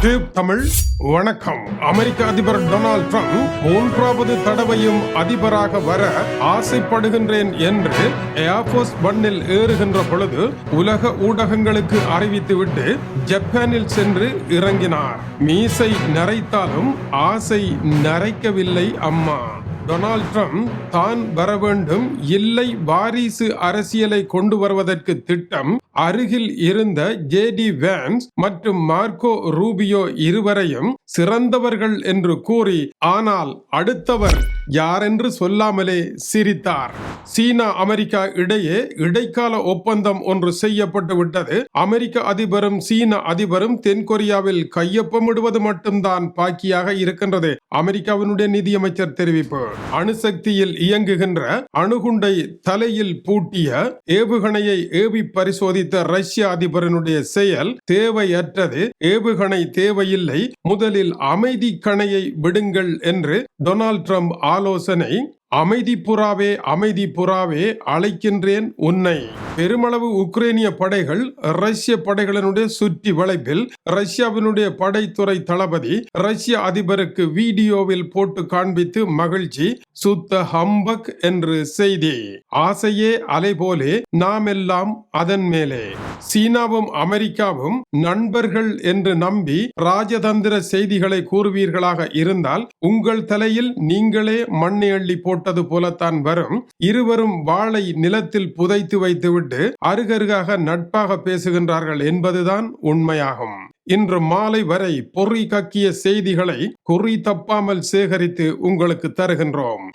Tube Tamil வணக்கம். அமெரிக்க அதிபர் Donald Trump மூன்றாவது தடவையும் அதிபராக வர ஆசைப்படுகின்றேன் என்று ஏர்போர்ஸ் பன்னில் ஏறுகின்ற பொழுது உலக ஊடகங்களுக்கு அறிவித்துவிட்டு ஜப்பானில் சென்று இறங்கினார். மீசை நரைத்தாலும் ஆசை நரைக்கவில்லை அம்மா. டொனால்ட் ட்ரம்ப் தான் வர வேண்டும். இல்லை வாரிசு அரசியலை கொண்டு வருவதற்கு திட்டம். அருகில் இருந்த ஜேடி வேன்ஸ் மற்றும் மார்க்கோ ரூபியோ இருவரையும் சிறந்தவர்கள் என்று கூறி ஆனால் அடுத்தவர் யாரென்று சொல்லாமலே சிரித்தார். சீனா அமெரிக்கா இடையே இடைக்கால ஒப்பந்தம் ஒன்று செய்யப்பட்டு விட்டது. அமெரிக்க அதிபரும் சீன அதிபரும் தென்கொரியாவில் கையொப்பமிடுவது மட்டும்தான் பாக்கியாக இருக்கின்றது அமெரிக்காவினுடைய நிதியமைச்சர் தெரிவிப்பு. அணுசக்தியில் இயங்குகின்ற அணுகுண்டை தலையில் பூட்டிய ஏவுகணையை ஏவி பரிசோதித்த ரஷ்ய அதிபரனுடைய செயல் தேவையற்றது. ஏவுகணை தேவையில்லை. முதலில் அமைதி கணையை விடுங்கள் என்று டொனால்ட் ட்ரம்ப் ஆலோசனை அமைதி புறாவே அமைதி புறாவே அழைக்கின்றேன் உன்னை. பெருமளவு உக்ரைனிய படைகள் ரஷ்ய படைகளினுடைய சுற்றி வளைப்பில் ரஷ்யாவினுடைய படைத்துறை தளபதி ரஷ்ய அதிபருக்கு வீடியோவில் போட்டு காண்பித்து மகிழ்ச்சி சுத்த ஹம்பக் என்று செய்தி. ஆசையே அலை போலே நாம் எல்லாம் அதன் மேலே. சீனாவும் அமெரிக்காவும் நண்பர்கள் என்று நம்பி ராஜதந்திர செய்திகளை கூறுவீர்களாக இருந்தால் உங்கள் தலையில் நீங்களே மண்ணை அள்ளி போட்டது போலத்தான் வரும். இருவரும் வாளை நிலத்தில் புதைத்து வைத்துவிட்டு அருகருகாக நட்பாக பேசுகின்றார்கள் என்பதுதான் உண்மையாகும். இன்று மாலை வரை பொறி கக்கிய செய்திகளை குறி தப்பாமல் சேகரித்து உங்களுக்கு தருகின்றோம்.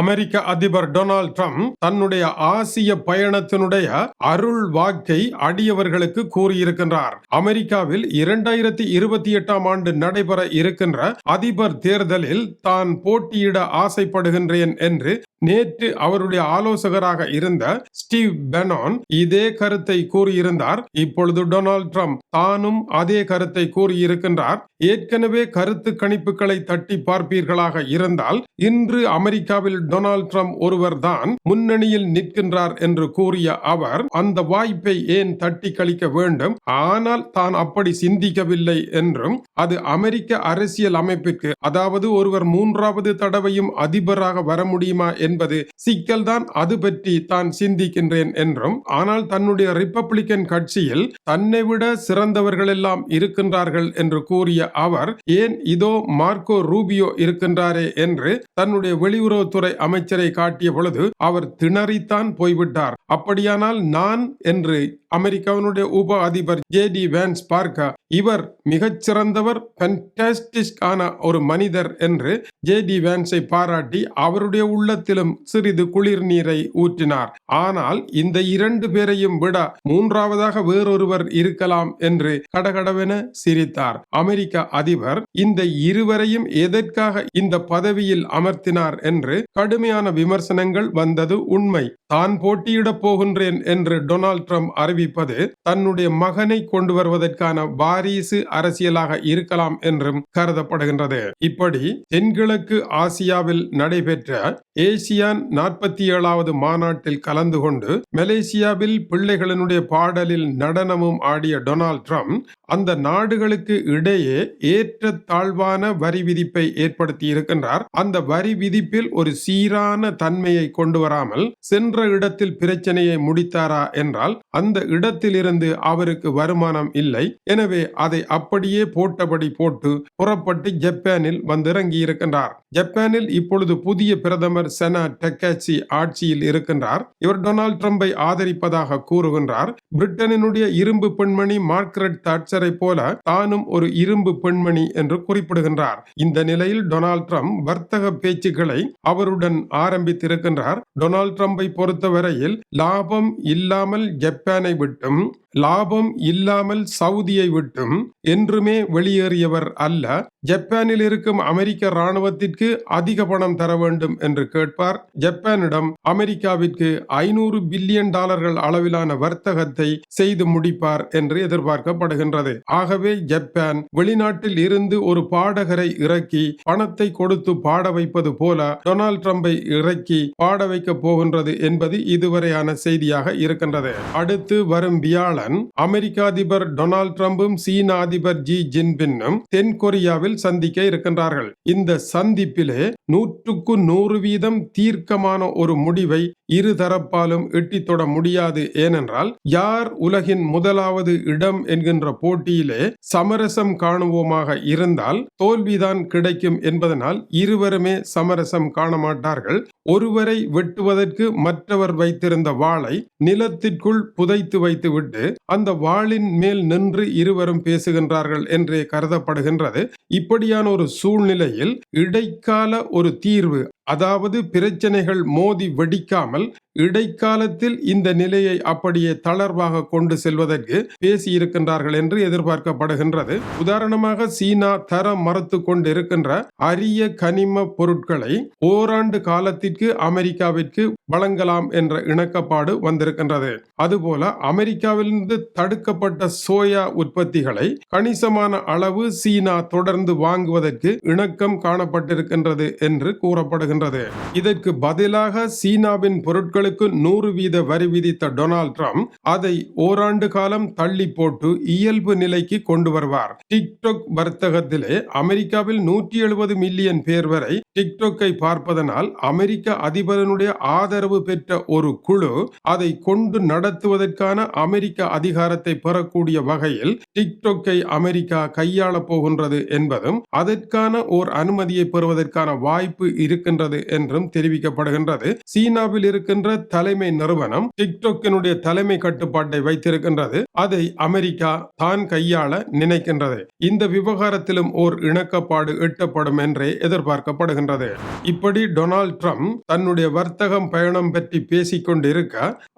அமெரிக்க அதிபர் டொனால்ட் ட்ரம்ப் தன்னுடைய ஆசிய பயணத்தினுடைய அருள் வாக்கை அடியவர்களுக்கு கூறியிருக்கின்றார். அமெரிக்காவில் இரண்டாயிரத்தி இருபத்தி எட்டாம் ஆண்டு நடைபெற இருக்கின்ற அதிபர் தேர்தலில் தான் போட்டியிட ஆசைப்படுகின்றேன் என்று நேற்று அவருடைய ஆலோசகராக இருந்த ஸ்டீவ் பெனான் இதே கருத்தை கூறியிருந்தார். இப்பொழுது டொனால்ட் ட்ரம்ப் தானும் அதே கருத்தை கூறியிருக்கின்றார். ஏற்கனவே கருத்து கணிப்புகளை தட்டி பார்ப்பீர்களாக இருந்தால் இன்று அமெரிக்காவில் டொனால்ட் ட்ரம்ப் ஒருவர் தான் முன்னணியில் நிற்கின்றார் என்று கூறிய அவர் அந்த வாய்ப்பை ஏன் தட்டி கழிக்க வேண்டும்? ஆனால் தான் அப்படி சிந்திக்கவில்லை என்றும் அது அமெரிக்க அரசியல் அமைப்பிற்கு அதாவது ஒருவர் மூன்றாவது தடவையும் அதிபராக வர முடியுமா என்பது சிக்கல்தான். அது பற்றி தான் சிந்திக்கின்றேன் என்றும் ஆனால் தன்னுடைய ரிப்பப்ளிக்கன் கட்சியில் தன்னை விட சிறந்தவர்கள் எல்லாம் இருக்கின்றார்கள் என்று கூறிய அவர் ஏன் இதோ மார்க்கோ ரூபியோ இருக்கின்றாரே என்று தன்னுடைய வெளியுறவுத்துறை அமைச்சரை காட்டிய பொழுது அவர் திணறித்தான் போய்விட்டார். அப்படியானால் நான் என்று அமெரிக்காவினுடைய உப அதிபர் ஜே டி வேன்ஸ் பார்க்க இவர் மிகச்சிறந்தவர் ஃபென்டாஸ்டிக் ஆன ஒரு மனிதர் என்று ஜே டி வேன்ஸை பாராட்டி அவருடைய உள்ளத்திலும் சிறிது குளிர் நீரை ஊற்றினார். ஆனால் இந்த இரண்டு பேரையும் விட மூன்றாவதாக வேறொருவர் இருக்கலாம் என்று கடகடவென சிரித்தார். அமெரிக்க அதிபர் இந்த இருவரையும் எதற்காக இந்த பதவியில் அமர்த்தினார் என்று கடுமையான விமர்சனங்கள் வந்தது உண்மை. தான் போட்டியிடப் போகின்றேன் என்று டொனால்ட் ட்ரம்ப் அறிவிப்பது தன்னுடைய மகனை கொண்டு வருவதற்கான வாரிசு அரசியலாக இருக்கலாம் என்றும் கருதப்படுகின்றது. இப்படி தென்கிழக்கு ஆசியாவில் நடைபெற்ற ஏசியான் நாற்பத்தி ஏழாவது மாநாட்டில் கலந்து கொண்டு மலேசியாவில் பிள்ளைகளினுடைய பாடலில் நடனமும் ஆடிய டொனால்ட் ட்ரம்ப் அந்த நாடுகளுக்கு இடையே ஏற்ற தாழ்வான வரி விதிப்பை ஏற்படுத்தி இருக்கின்றார். அந்த வரி விதிப்பில் ஒரு சீரான தன்மையை கொண்டு வராமல் சென்ற இடத்தில் பிரச்சனையை முடித்தாரா என்றால் அந்த இடத்தில் இருந்து அவருக்கு வருமானம் இல்லை. எனவே அதை அப்படியே போட்டபடி போட்டு புறப்பட்டு ஜப்பானில் வந்திறங்கி இருக்கின்றார். ஜப்பானில் இப்பொழுது புதிய பிரதமர் செனா டெக்காச்சி ஆட்சியில் இருக்கின்றார். இவர் டொனால்ட் ட்ரம்பை ஆதரிப்பதாக கூறுகின்றார். பிரிட்டனினுடைய இரும்பு பெண்மணி மார்க்ரெட் தாட்சர் போல தானும் ஒரு இரும்பு பெண்மணி என்று குறிப்பிடுகின்றார். இந்த நிலையில் டொனால்ட் ட்ரம்ப் வர்த்தக பேச்சுக்களை அவருடன் ஆரம்பித்திருக்கின்றார். டொனால்ட் ட்ரம்பை பொறுத்தவரையில் லாபம் இல்லாமல் ஜப்பானை விட்டும் லாபம் இல்லாமல் சவுதியை விட்டும் என்றுமே வெளியேறியவர் அல்ல. ஜப்பானில் இருக்கும் அமெரிக்க ராணுவத்திற்கு அதிக பணம் தர வேண்டும் என்று கேட்பார். ஜப்பானிடம் அமெரிக்காவிற்கு ஐநூறு பில்லியன் டாலர்கள் அளவிலான வர்த்தகத்தை செய்து முடிப்பார் என்று எதிர்பார்க்கப்படுகின்றது. ஆகவே ஜப்பான் வெளிநாட்டில் இருந்து ஒரு பாடகரை இறக்கி பணத்தை கொடுத்து பாட வைப்பது போல டொனால்ட் ட்ரம்பை இறக்கி பாட வைக்க போகின்றது என்பது இதுவரையான செய்தியாக இருக்கின்றது. அடுத்து வரும் வியாழன். அத்துடன் அமெரிக்க அதிபர் டொனால்ட் டிரம்பும் சீன அதிபர் ஜி ஜின்பின்னும் தென்கொரியாவில் சந்திக்க இருக்கின்றார்கள். இந்த சந்திப்பிலே நூற்றுக்கு நூறு வீதம் தீர்க்கமான ஒரு முடிவை இரு தரப்பாலும் எட்டித் தொட முடியாது. ஏனென்றால் யார் உலகின் முதலாவது இடம் என்கின்ற போட்டியிலே சமரசம் காணுவோமாக இருந்தால் தோல்விதான் கிடைக்கும் என்பதனால் இருவருமே சமரசம் காண மாட்டார்கள் ஒருவரை வெட்டுவதற்கு மற்றவர் வைத்திருந்த வாளை நிலத்திற்குள் புதைத்து வைத்துவிட்டு அந்த வாளின் மேல் நின்று இருவரும் பேசுகின்றார்கள் என்றே கருதப்படுகின்றது. இப்படியான ஒரு சூழ்நிலையில் இடைக்கால ஒரு தீர்வு அதாவது பிரச்சனைகள் மோதி வெடிக்காமல் இடைக்காலத்தில் இந்த நிலையை அப்படியே தளர்வாக கொண்டு செல்வதற்கு பேசியிருக்கின்றார்கள் என்று எதிர்பார்க்கப்படுகின்றது. உதாரணமாக சீனா தர மறுத்து கொண்டிருக்கின்ற அரிய கனிம பொருட்களை ஓராண்டு காலத்திற்கு அமெரிக்காவிற்கு வழங்கலாம் என்ற இணக்கப்பாடு வந்திருக்கின்றது. அதுபோல அமெரிக்காவிலிருந்து தடுக்கப்பட்ட சோயா உற்பத்திகளை கணிசமான அளவு சீனா தொடர்ந்து வாங்குவதற்கு இணக்கம் காணப்பட்டிருக்கின்றது என்று கூறப்படுகின்றது. வருகின்றது இதற்கு பதிலாக சீனாவின் பொருட்களுக்கு நூறு வீத வரி விதித்த டொனால்ட் ட்ரம்ப் அதை ஓராண்டு காலம் தள்ளி போட்டு இயல்பு நிலைக்கு கொண்டு வருவார். டிக்டாக் வர்த்தகத்திலே அமெரிக்காவில் நூற்றி எழுபது மில்லியன் பேர் வரை டிக்டாக்கை பார்ப்பதனால் அமெரிக்க அதிபரனுடைய ஆதரவு பெற்ற ஒரு குழு அதை கொண்டு நடத்துவதற்கான அமெரிக்க அதிகாரத்தை பெறக்கூடிய வகையில் டிக்டாக்கை அமெரிக்கா கையாள போகின்றது என்பதும் அதற்கான ஓர் அனுமதியை பெறுவதற்கான வாய்ப்பு இருக்கின்றது என்றும் தெரிவிக்கப்படுகின்றது. சீனாவில் இருக்கின்ற தலைமை நிறுவனம் டிக்டோக்கினுடைய தலைமை கட்டுப்பாட்டை வைத்திருக்கின்றது. அதை அமெரிக்கா தான் கையாள நினைக்கின்றது. இந்த விவகாரத்திலும் ஓர் இணக்கப்பாடு எட்டப்படும் என்றே எதிர்பார்க்கப்படுகின்றது. இப்படி டொனால்ட் ட்ரம்ப் தன்னுடைய வர்த்தகம் பயணம் பற்றி பேசிக் கொண்டிருக்க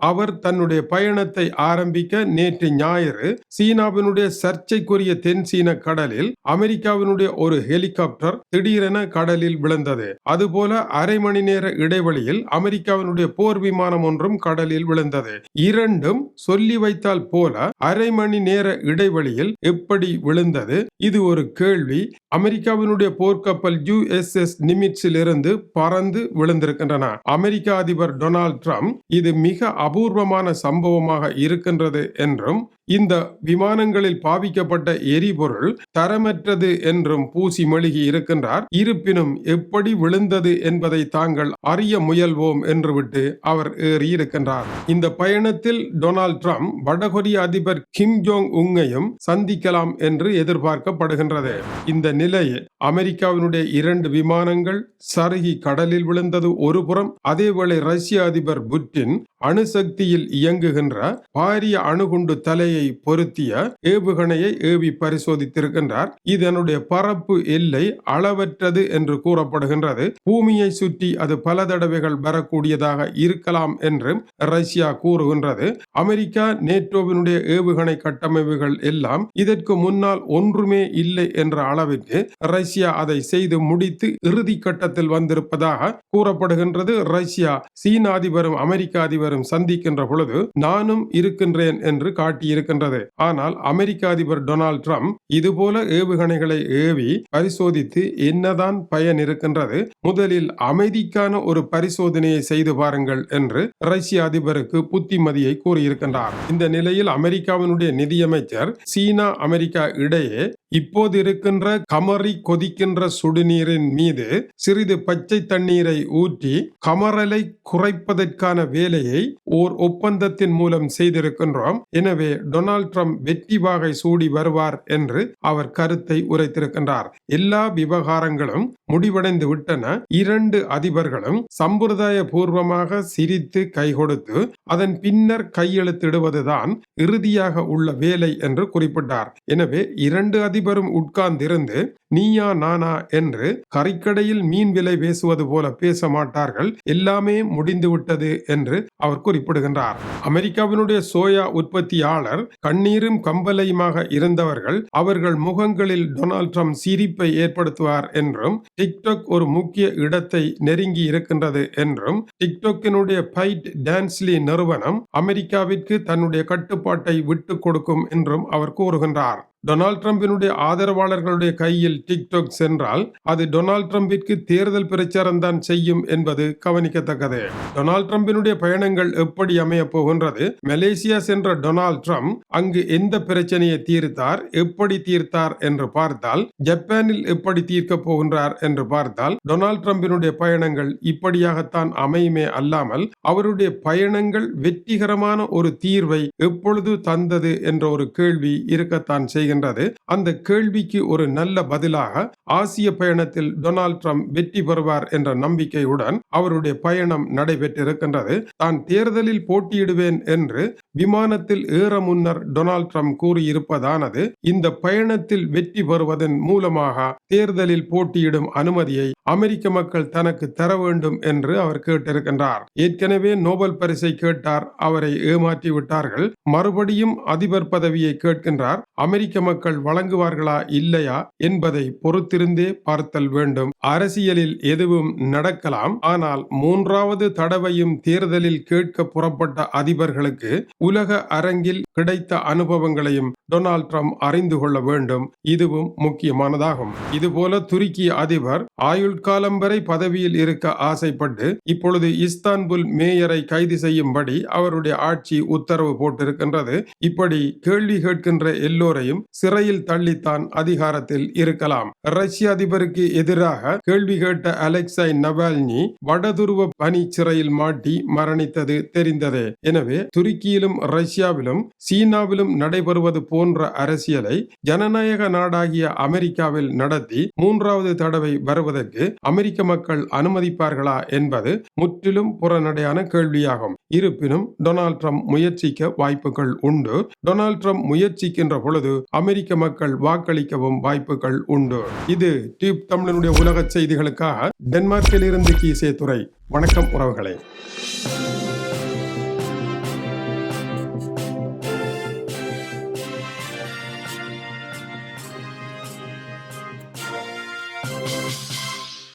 அவர் தன்னுடைய பயணத்தை ஆரம்பிக்க நேற்று ஞாயிறு சீனாவினுடைய சர்ச்சைக்குரிய தென் சீன கடலில் அமெரிக்காவினுடைய ஒரு ஹெலிகாப்டர் திடீரென கடலில் விழுந்தது. அதுபோல அரை மணி நேர இடைவெளியில் அமெரிக்காவினுடைய போர் விமானம் ஒன்றும் கடலில் விழுந்தது. இரண்டும் சொல்லி வைத்தால் போல அரை மணி நேர இடைவெளியில் எப்படி விழுந்தது? இது ஒரு கேள்வி. அமெரிக்காவினுடைய போர்க்கப்பல் யுஎஸ்எஸ் நிமிட்ஸில் இருந்து பறந்து விழுந்திருக்கின்றன. அமெரிக்க அதிபர் டொனால்ட் ட்ரம்ப் இது மிக அபூர்வமான சம்பவமாக இருக்கின்றது என்றும் இந்த விமானங்களில் பாவிக்கப்பட்ட எரிபொருள் தரமற்றது என்றும் பூசி மெழுகி இருக்கின்றார். இருப்பினும் எப்படி விழுந்தது என்பதை தாங்கள் அறிய முயல்வோம் என்று விட்டு அவர் ஏறியிருக்கின்றார். இந்த பயணத்தில் டொனால்ட் ட்ரம்ப் வடகொரிய அதிபர் கிம் ஜோங் உங்கையும் சந்திக்கலாம் என்று எதிர்பார்க்கப்படுகின்றது. இந்த நிலையில் அமெரிக்காவினுடைய இரண்டு விமானங்கள் சருகி கடலில் விழுந்தது ஒருபுறம் அதேவேளை ரஷ்ய அதிபர் புட்டின் அணுசக்தியில் இயங்குகின்ற பாரிய அணுகுண்டு தலையை பொருத்திய ஏவுகணையை ஏவி பரிசோதித்திருக்கின்றார். இதனுடைய பரப்பு எல்லை அளவற்றது என்று கூறப்படுகின்றது. பூமியை சுற்றி அது பல தடவைகள் வரக்கூடியதாக இருக்கலாம் என்று ரஷ்யா கூறுகின்றது. அமெரிக்கா நேட்டோவினுடைய ஏவுகணை கட்டமைப்புகள் எல்லாம் இதற்கு முன்னால் ஒன்றுமே இல்லை என்ற அளவிற்கு ரஷ்யா அதை செய்து முடித்து இறுதி கட்டத்தில் வந்திருப்பதாக கூறப்படுகின்றது. ரஷ்யா சீன அதிபரும் அமெரிக்க அதிபரும் சந்திக்கின்ற பொழுது நானும் இருக்கின்றேன் என்று காட்டியிருக்க இருக்கின்றது. ஆனால் அமெரிக்க அதிபர் டொனால்ட் ட்ரம்ப் இதுபோல ஏவுகணைகளை ஏவி பரிசோதித்து என்னதான் பயன் இருக்கின்றது முதலில் அமைதிக்கான ஒரு பரிசோதனையை செய்து பாருங்கள் என்று ரஷ்ய அதிபருக்கு புத்திமதியை கூறியிருக்கின்றார். இந்த நிலையில் அமெரிக்காவினுடைய நிதியமைச்சர் சீனா அமெரிக்கா இடையே இப்போது இருக்கின்ற கமறி கொதிக்கின்ற சுடுநீரின் மீது சிறிது பச்சை தண்ணீரை ஊற்றி கமறலை குறைப்பதற்கான வேலையை ஓர் ஒப்பந்தத்தின் மூலம் செய்திருக்கின்றோம். எனவே டொனால்ட் ட்ரம்ப் வெற்றி வாகை சூடி வருவார் என்று அவர் கருத்தை உரைத்திருக்கின்றார். எல்லா விவகாரங்களும் முடிவடைந்து விட்டன. இரண்டு அதிபர்களும் சம்பிரதாய பூர்வமாக சிரித்து கை கொடுத்து அதன் பின்னர் கையெழுத்திடுவதுதான் இறுதியாக உள்ள வேலை என்று குறிப்பிட்டார். எனவே இரண்டு அதிபர் அதிபரும் உட்கார்ந்திருந்து நீயா நானா? என்று கறிக்கடையில் மீன் விலை பேசுவது போல பேச மாட்டார்கள். எல்லாமே முடிந்துவிட்டது என்று அவர் குறிப்பிடுகின்றார். அமெரிக்காவினுடைய சோயா உற்பத்தியாளர் கண்ணீரும் கம்பலையுமாக இருந்தவர்கள் அவர்கள் முகங்களில் டொனால்ட் ட்ரம்ப் சிரிப்பை ஏற்படுத்துவார் என்றும் டிக்டாக் ஒரு முக்கிய இடத்தை நெருங்கி இருக்கின்றது என்றும் டிக்டாக்கினுடைய பைட் டான்ஸ்லி நிறுவனம் அமெரிக்காவிற்கு தன்னுடைய கட்டுப்பாட்டை விட்டுக் கொடுக்கும் என்றும் அவர் கூறுகின்றார். டொனால்ட் ட்ரம்பினுடைய ஆதரவாளர்களுடைய கையில் டிக்டாக் சென்றால் அது டொனால்ட் ட்ரம்பிற்கு தேர்தல் பிரச்சாரம் தான் செய்யும் என்பது கவனிக்கத்தக்கது. டொனால்ட் ட்ரம்பினுடைய பயணங்கள் எப்படி அமைய போகின்றது? மலேசியா சென்ற டொனால்ட் ட்ரம்ப் அங்கு எந்த பிரச்சனையை தீர்த்தார்? எப்படி தீர்த்தார் என்று பார்த்தால் ஜப்பானில் எப்படி தீர்க்க போகின்றார் என்று பார்த்தால் டொனால்ட் ட்ரம்பினுடைய பயணங்கள் இப்படியாகத்தான் அமையுமே அல்லாமல் அவருடைய பயணங்கள் வெற்றிகரமான ஒரு தீர்வை எப்பொழுது தந்தது என்ற ஒரு கேள்வி இருக்கத்தான் செய்கிறது. செய்கின்றது. அந்த கேள்விக்கு ஒரு நல்ல பதிலாக ஆசிய பயணத்தில் டொனால்ட் ட்ரம்ப் வெற்றி பெறுவார் என்ற நம்பிக்கையுடன் அவருடைய பயணம் நடைபெற்றிருக்கின்றது. தான் தேர்தலில் போட்டியிடுவேன் என்று விமானத்தில் ஏற முன்னர் டொனால்ட் ட்ரம்ப் கூறியிருப்பதானது இந்த பயணத்தில் வெற்றி பெறுவதன் மூலமாக தேர்தலில் போட்டியிடும் அனுமதியை அமெரிக்க மக்கள் தனக்கு தர வேண்டும் என்று அவர் கேட்டிருக்கின்றார். ஏற்கனவே நோபல் பரிசை கேட்டார் அவரை ஏமாற்றி விட்டார்கள் மறுபடியும் அதிபர் பதவியை கேட்கின்றார். அமெரிக்க மக்கள் வழங்குவார்களா இல்லையா என்பதை பொறுத்திருந்தே பார்த்தல் வேண்டும். அரசியலில் எதுவும் நடக்கலாம். ஆனால் மூன்றாவது தடவையும் தேர்தலில் கேட்க புறப்பட்ட அதிபர்களுக்கு உலக அரங்கில் கிடைத்த அனுபவங்களையும் டொனால்ட் ட்ரம்ப் அறிந்து கொள்ள வேண்டும். இதுவும் முக்கியமானதாகும். இதுபோல துருக்கி அதிபர் ஆயுள் காலம் வரை பதவியில் இருக்க ஆசைப்பட்டு இப்பொழுது இஸ்தான்புல் மேயரை கைது செய்யும்படி அவருடைய ஆட்சி உத்தரவு போட்டிருக்கின்றது. இப்படி கேள்வி கேட்கின்ற எல்லோரையும் சிறையில் தள்ளித்தான் அதிகாரத்தில் இருக்கலாம். ரஷ்ய அதிபருக்கு எதிராக கேள்வி கேட்ட அலெக்சை நவால்னி வடதுருவ பனி சிறையில் மாட்டி மரணித்தது தெரிந்ததே. எனவே துருக்கியிலும் ரஷ்யாவிலும் சீனாவிலும் நடைபெறுவது போன்ற அரசியலை ஜனநாயக நாடாகிய அமெரிக்காவில் நடத்தி மூன்றாவது தடவை வருவதற்கு அமெரிக்க மக்கள் அனுமதிப்பார்களா என்பது முற்றிலும் புறநடையான கேள்வியாகும். இருப்பினும் டொனால்ட் ட்ரம்ப் முயற்சிக்க வாய்ப்புகள் உண்டு. டொனால்ட் ட்ரம்ப் முயற்சிக்கின்ற பொழுது அமெரிக்க மக்கள் வாக்களிக்கவும் வாய்ப்புகள் உண்டு. இது டியூப் தமிழனுடைய உலக செய்திகளுக்காக டென்மார்க்கில் இருந்து கீசே துறை வணக்கம் உறவுகளே.